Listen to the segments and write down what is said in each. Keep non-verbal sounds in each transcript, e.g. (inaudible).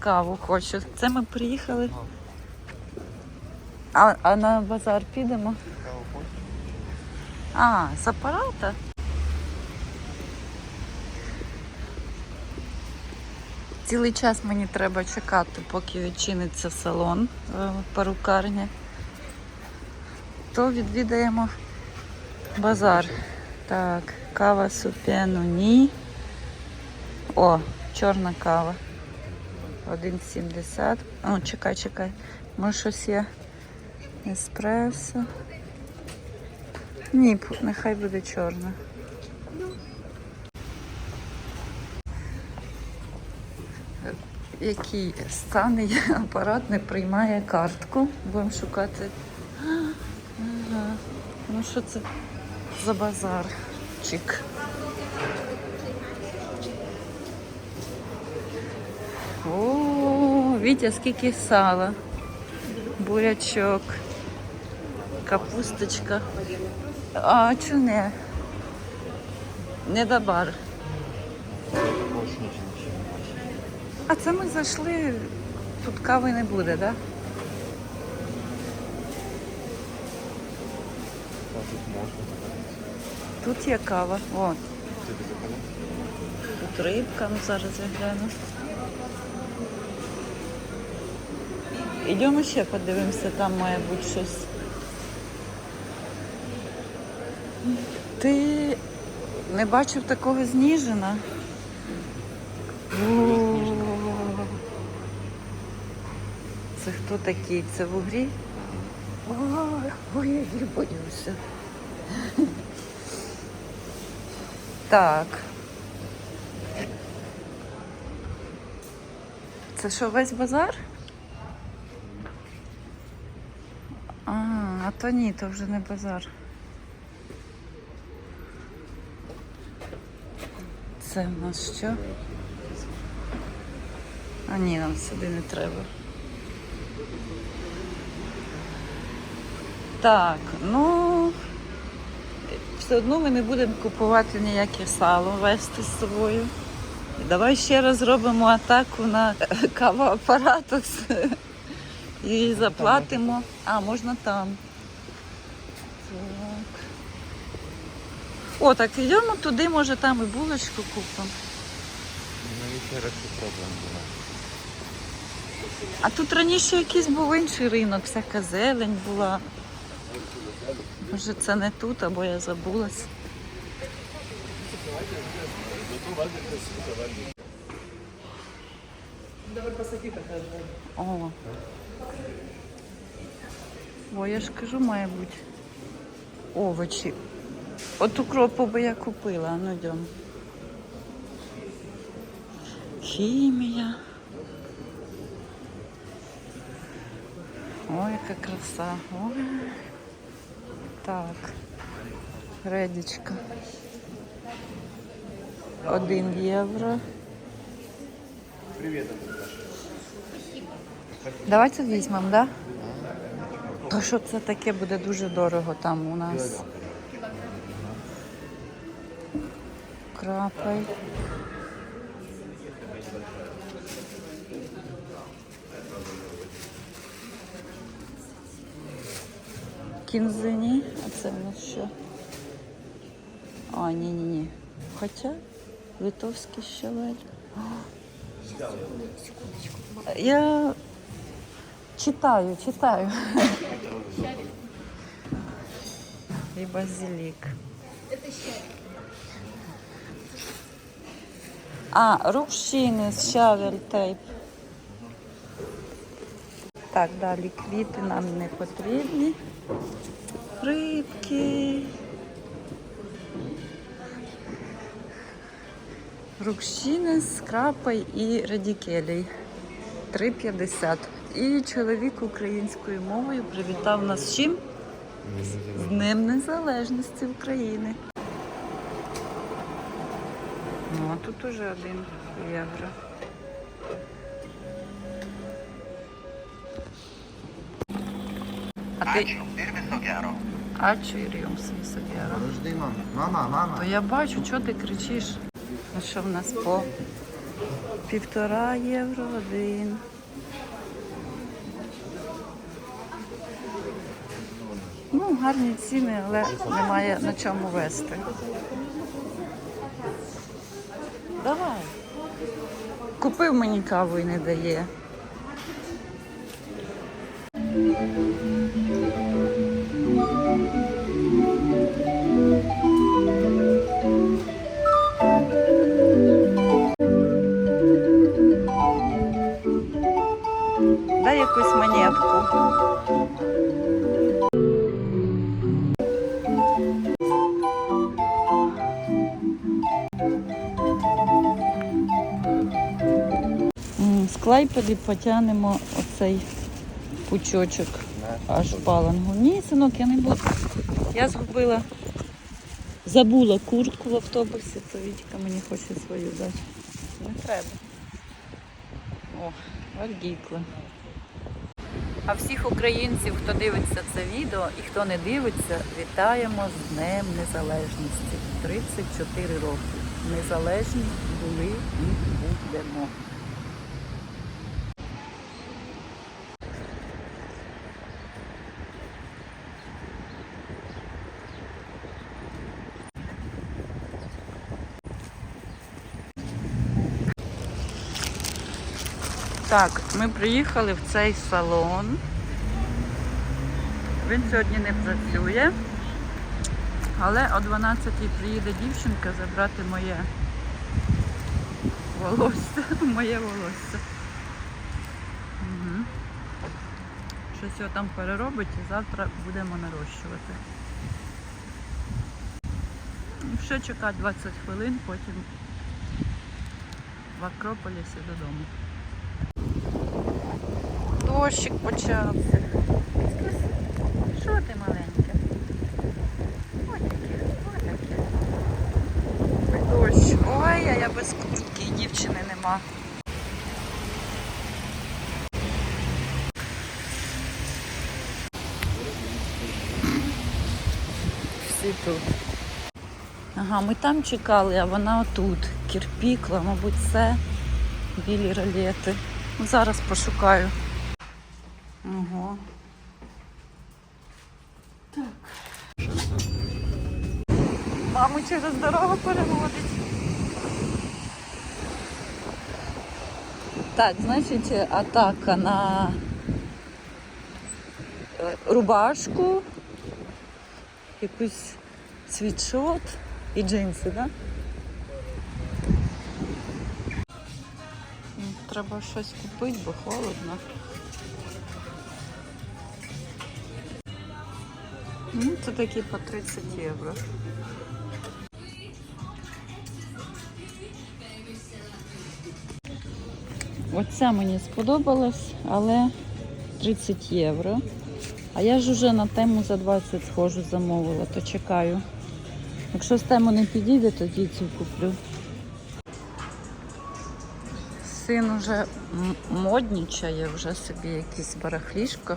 каву хочу. Це ми приїхали. А, а на базар підемо? А, з апарата? Цілий час мені треба чекати, поки відчиниться салон е, перукарня. То відвідаємо базар. Так, кава супену ні. О, чорна кава. 1,70. О, чекай, чекай. Може щось є. Еспресо. Ні, нехай буде чорна. Який станий апарат не приймає картку. Будемо шукати. Ага. Ну що це за базар? Чик. О, скільки сала. Бурячок. Капусточка. А чого не? Не до бар. А це ми зайшли. Тут кави не буде, так? Да? Тут є кава. О. Тут рибка, ну зараз я гляну. Йдемо ще подивимося, там має бути щось. Ти не бачив такого зніжена? Це хто такий? Це в угрі? Ой, ой, я боюся. Так. Це що, весь базар? А, а то ні, то вже не базар. Це в нас що? А ні, нам сюди не треба. Так, ну все одно ми не будемо купувати ніяке сало вести з собою. Давай ще раз зробимо атаку на кавоапарат (laughs) і заплатимо. А, можна там. Так. О, так йдемо туди, може там і булочку купимо. Ну, ще раз спробуємо. А тут раніше якийсь був інший ринок, всяка зелень була. Може це не тут, або я забулась. О. О, я ж кажу, має бути овочі. От укропу би я купила, ну йдемо. Хімія. Ой, яка краса. Ой. Так. Редічка. Один євро. Привіт, Давайте візьмемо, да? То що це таке буде дуже дорого там у нас. Крапай. Кінзині. А це в нас що? А, ні, ні, ні. Хоча литовський щавель. А. Я читаю, читаю. І базилік. А, рушини, щавель, тейп. Так, далі квіти нам не потрібні. Рибки. Рукщини з крапой і радікелей. 3,50. І чоловік українською мовою привітав нас з чим? З Днем Незалежності України. Ну, а тут уже один євро. А ти... А чиріум собі Подожди, мама. Мама, мама. То я бачу, що ти кричиш. Ну що в нас по Півтора євро один. Ну, гарні ціни, але немає на чому вести. Давай. Купив мені каву і не дає. Дай якусь монетку. Клайпеди потягнемо оцей пучочок аж палангу. Ні, синок, я не буду. Я згубила, забула куртку в автобусі, то Вітька мені хоче свою дати. Не треба. О, вальгікли. А всіх українців, хто дивиться це відео і хто не дивиться, вітаємо з Днем Незалежності. 34 роки. Незалежні були і будемо. Так, ми приїхали в цей салон. Він сьогодні не працює. Але о 12-й приїде дівчинка забрати моє волосся. (laughs) Моє волосся. Угу. Щось його там переробить і завтра будемо нарощувати. Ну, Ще чекати 20 хвилин, потім в Акрополісі додому. Дощик почався. Що ти маленьке? Ось таке, ось таке. Дощ. Ой, а я без куртки, дівчини нема. Всі тут. Ага, ми там чекали, а вона отут. Кірпікла, мабуть, це білі ролети. Ну, Зараз пошукаю. Ого. Так. Маму через дорогу переводить. Так, значить, атака на е, рубашку, якийсь світшот і джинси, так? Да? Треба щось купити, бо холодно. Ну, це такі по 30 євро. Оця мені сподобалась, але 30 євро. А я ж уже на тему за 20 схожу замовила, то чекаю. Якщо з тему не підійде, тоді цю куплю. Син уже моднічає, вже собі якісь барахлішко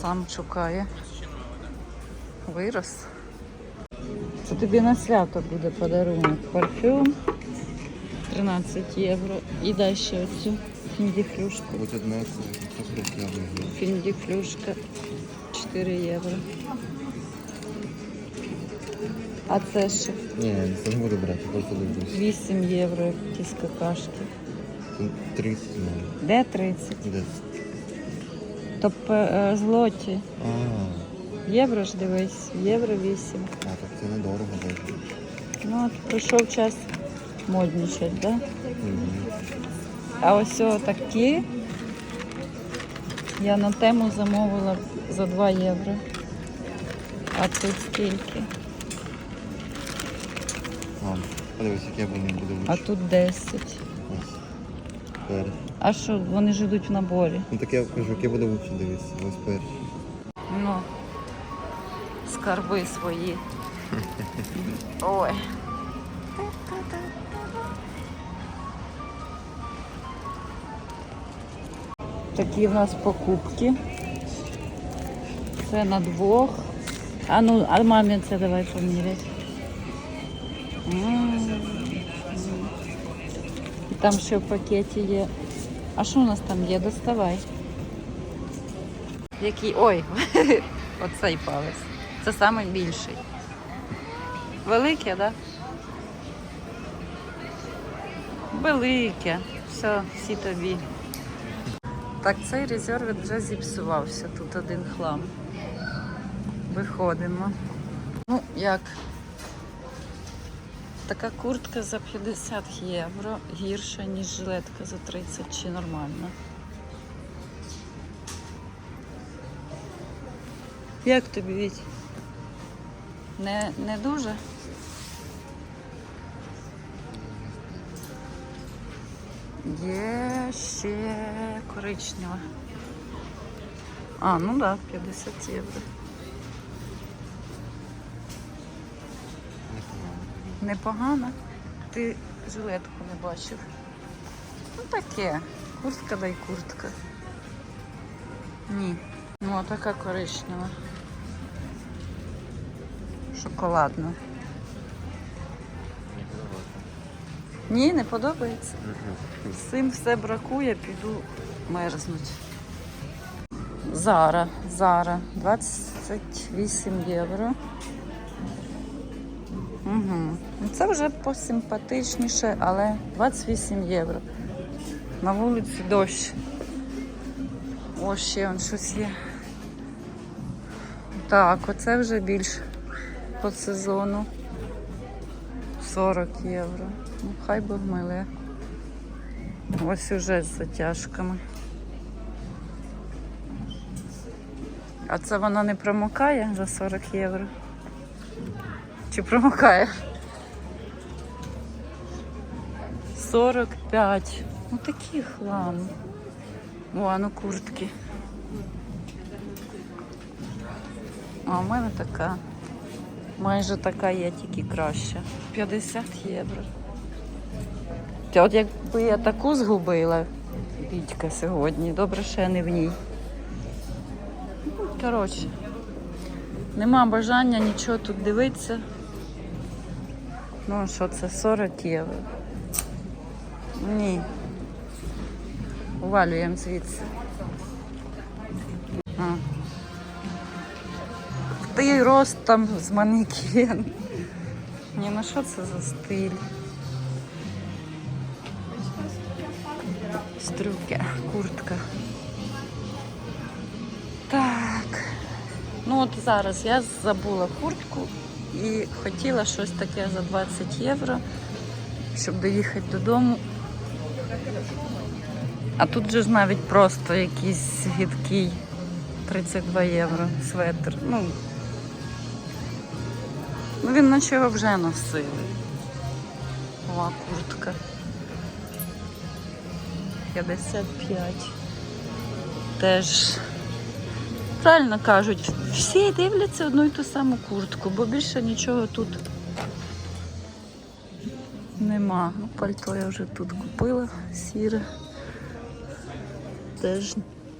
сам шукає. Вирос. Це тобі на свято буде подарунок. Парфюм 13 євро. І ще оцю фіндіфлюшку. Будь одне, це це руки. Фіндіфлюшка 4 євро. А це що? Ні, це не буду брати, просто дивлюсь. 8 євро якісь какашки. 30 має. Де 30? Де? Тобто злоті. А, Євро ж дивись, євро 8. а, так це недорого даже. Ну от пройшов час моднічать, да? Мгм. А ось такі я на тему замовила за 2 євро. А тут скільки? А, подивись, яке вони буде А тут 10. Ось. А що, вони ж йдуть в наборі? Ну так я кажу, яке буде лучше, дивись. Ось перший. Скарби свої. Ой. Такі в нас покупки. Це на двох. А ну, а мамі це давай поміряй. М. Там ще в пакеті є. А що у нас там є? Доставай. Який. Ой, (laughs) оцей палець. Це найбільший. Велике, так? Да? Велике. Все, всі тобі. Так, цей резерв вже зіпсувався. Тут один хлам. Виходимо. Ну, як? Така куртка за 50 євро гірша, ніж жилетка за 30 чи нормально. Як тобі Віть? Не, не дуже? Є ще коричнева. А, ну так, да, 50 євро. Непогано. Ти жилетку не бачив. Ну таке. Куртка дай куртка. Ні. Ну, а така коричнева. Шоколадна. Ні, не подобається. З цим все бракує, піду мерзнуть. Зара, Зара, 28 євро. Угу. Це вже посимпатичніше, але 28 євро. На вулиці дощ. Ось ще он щось є. Так, оце вже більш по сезону. 40 євро. Ну, хай би вмиле. Ось уже з затяжками. А це вона не промокає за 40 євро? Чи промокає? 45. Ну такі хлам. О, а ну куртки. А в мене така. Майже така є, тільки краща. 50 євро. Та От якби я таку згубила, Вітька сьогодні, добре, що я не в ній. Коротше, нема бажання нічого тут дивитися. Ну, що це 40 євро. Ні. Увалюємо звідси. А. Ти рост там з манекен. Ні, ну що це за стиль? Стрюки, куртка. Так. Ну от зараз я забула куртку і хотіла щось таке за 20 євро, щоб доїхати додому. А тут же ж навіть просто якийсь гидкий 32 євро светр. Ну, ну він наче його вже носили. О, куртка. 55. Теж. Правильно кажуть, всі дивляться одну і ту саму куртку, бо більше нічого тут нема. Ну, пальто я вже тут купила сіре. Теж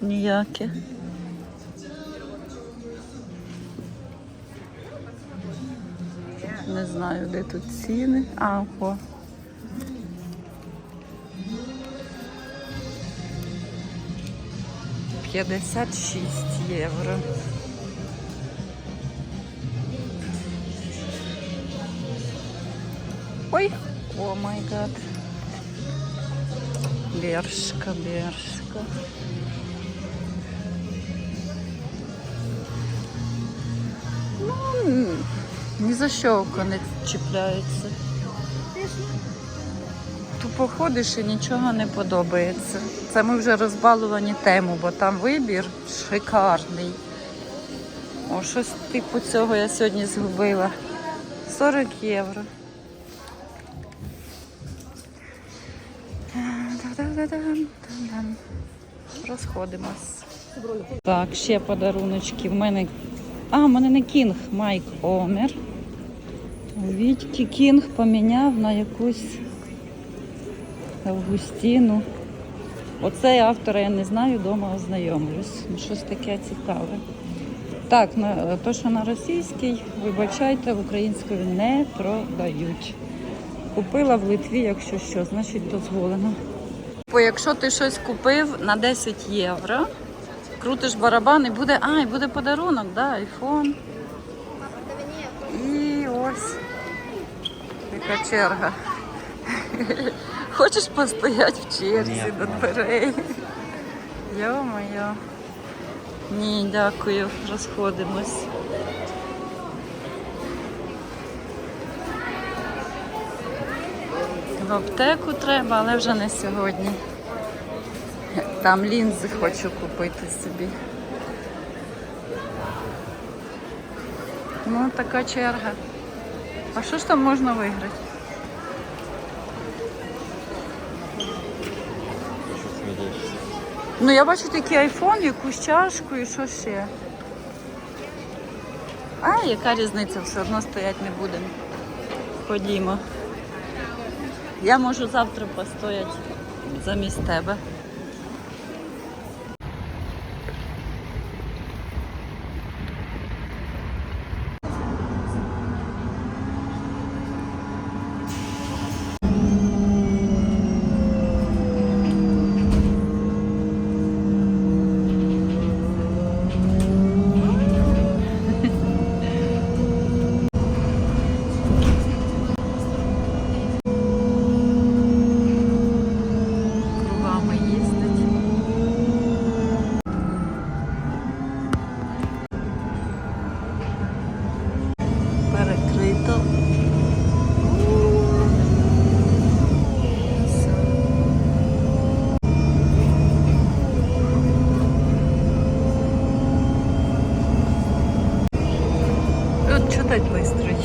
ніяке. Знаю, де тут ціни. А, о. П'ятдесят шість євро. Ой, о май гад. Бершка, бершка. Ну, м, ні за що око не чіпляється. Тупо ходиш і нічого не подобається. Це ми вже розбалувані тему, бо там вибір шикарний. О, щось типу цього я сьогодні згубила. 40 євро. Розходимось. Так, ще подаруночки. В мене. А, в мене не кінг, Майк Омер. Вітьки кінг поміняв на якусь Августіну. Оцей автора я не знаю, вдома ознайомлюсь. Ну, Щось таке цікаве. Так, на, то, що на російській, вибачайте, в українською не продають. Купила в Литві, якщо що, значить дозволено. Бо якщо ти щось купив на 10 євро, крутиш барабан і буде. А, і буде подарунок, да, айфон. І ось. Яка черга. (laughs) Хочеш постояти в черзі Ні, до дверей? Йо-моє. Ні, дякую, розходимось. В аптеку треба, але вже не сьогодні. Там лінзи хочу купити собі. Ну, така черга. А що ж там можна виграти? Ну, я бачу такий айфон, якусь чашку і що ще. А, яка різниця, все одно стоять не будемо. Ходімо. Я можу завтра постояти замість тебе.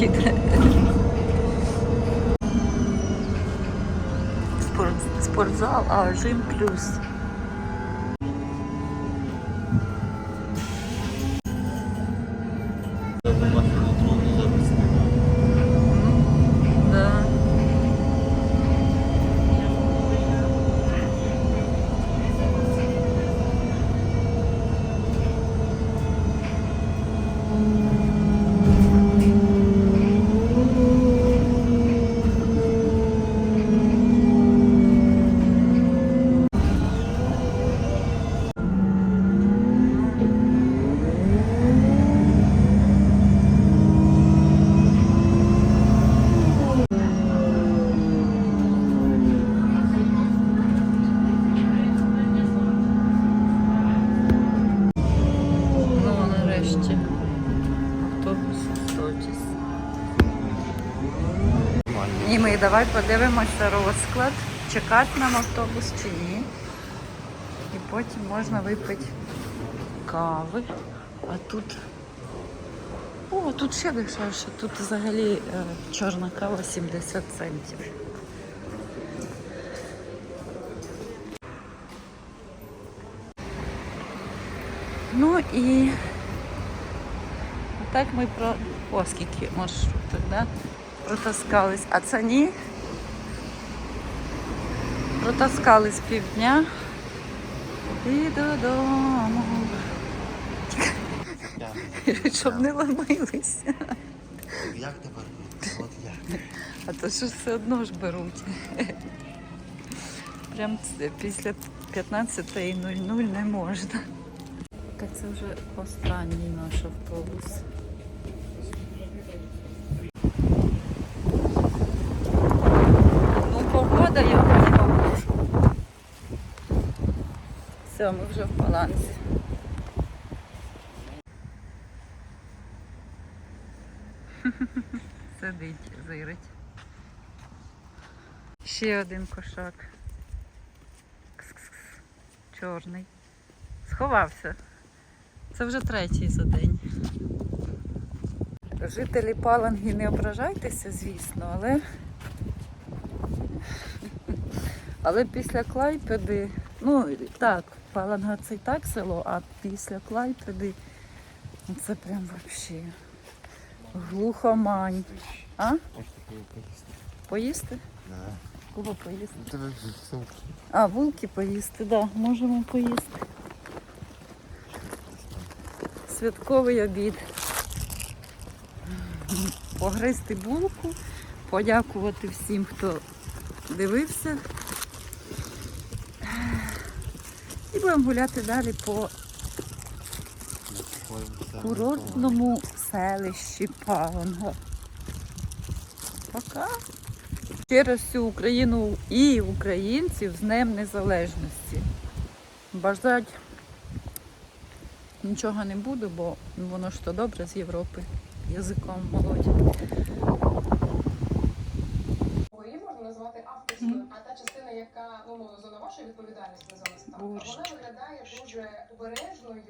Їде. Спорт, спортзал, а жим плюс. І ми давай подивимося розклад, чекати нам автобус чи ні. І потім можна випити кави. А тут. О, тут ще дешевше. Тут взагалі е, чорна кава 70 центів. Ну і так ми про. О, скільки маршруток, да? Протаскались. А це ні. Протаскались півдня. І додому. Щоб не ламилися. Як тепер? От як? А то що все одно ж беруть. Прям після 15.00 не можна. Так це вже останній наш автобус. Ну, погода, я вам можу. Все, ми вже в балансі. (laughs) Сидить, зирить. Ще один кошак. Чорний. Сховався. Це вже третій за день. Жителі Паланги не ображайтеся, звісно, але. (laughs) Але після Клайпеди, ну так, Паланга це і так село, а після Клайпеди ну, це прям взагалі глухомань. А? Поїсти. Поїсти? Да. Кого поїсти? А, вулки поїсти, так, да, можемо поїсти. Святковий обід. Погризти булку, подякувати всім, хто дивився. Будемо гуляти далі по курортному селищі Паванга. Пока. Через всю Україну і українців з Днем Незалежності. Бажать нічого не буду, бо воно ж то добре з Європи язиком молодь. Назвати авторською, а та частина, яка ну, зона вашої відповідальності називалася так, вона виглядає дуже обережною